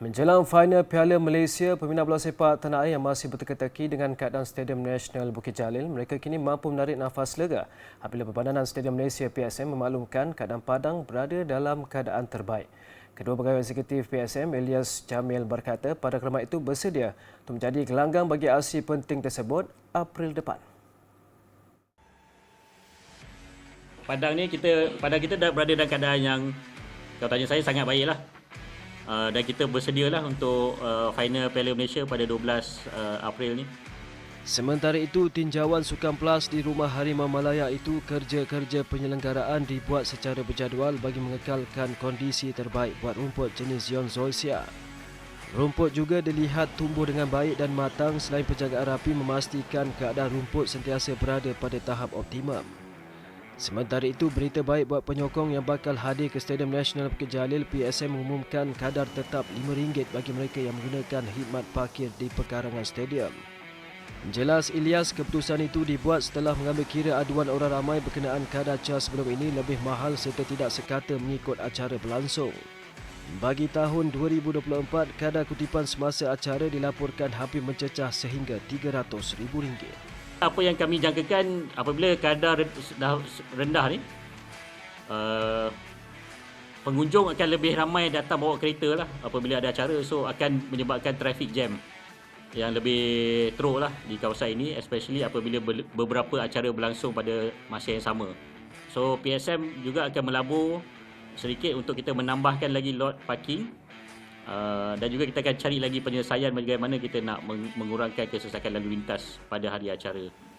Menjelang final Piala Malaysia, peminat bola sepak tanah air yang masih berteka-teki dengan keadaan Stadium Nasional Bukit Jalil, mereka kini mampu menarik nafas lega apabila Perbadanan Stadium Malaysia PSM memaklumkan keadaan Padang berada dalam keadaan terbaik. Kedua pegawai eksekutif PSM, Elias Jamil berkata pada kerma itu bersedia untuk menjadi gelanggang bagi aksi penting tersebut April depan. Padang ni kita Padang kita dah berada dalam keadaan yang kalau tanya saya sangat baiklah. Uh, dan kita bersedialah untuk uh, final Piala Malaysia pada 12 uh, April ni. Sementara itu, tinjauan Sukan Plus di Rumah Harimau Malaya itu kerja-kerja penyelenggaraan dibuat secara berjadual bagi mengekalkan kondisi terbaik buat rumput jenis Yon Zoysia. Rumput juga dilihat tumbuh dengan baik dan matang selain penjagaan rapi memastikan keadaan rumput sentiasa berada pada tahap optimum. Sementara itu, berita baik buat penyokong yang bakal hadir ke Stadium Nasional Bukit Jalil, PSM mengumumkan kadar tetap RM5 bagi mereka yang menggunakan khidmat parkir di pekarangan stadium. Jelas Ilyas, keputusan itu dibuat setelah mengambil kira aduan orang ramai berkenaan kadar cas sebelum ini lebih mahal serta tidak sekata mengikut acara berlangsung. Bagi tahun 2024, kadar kutipan semasa acara dilaporkan hampir mencecah sehingga RM300,000 apa yang kami jangkakan apabila kadar dah rendah ni uh, pengunjung akan lebih ramai datang bawa kereta lah apabila ada acara. So akan menyebabkan traffic jam yang lebih teruk lah di kawasan ini especially apabila beberapa acara berlangsung pada masa yang sama. So PSM juga akan melabur sedikit untuk kita menambahkan lagi lot parking uh, dan juga kita akan cari lagi penyelesaian bagaimana kita nak mengurangkan kesesakan lalu lintas pada hari acara.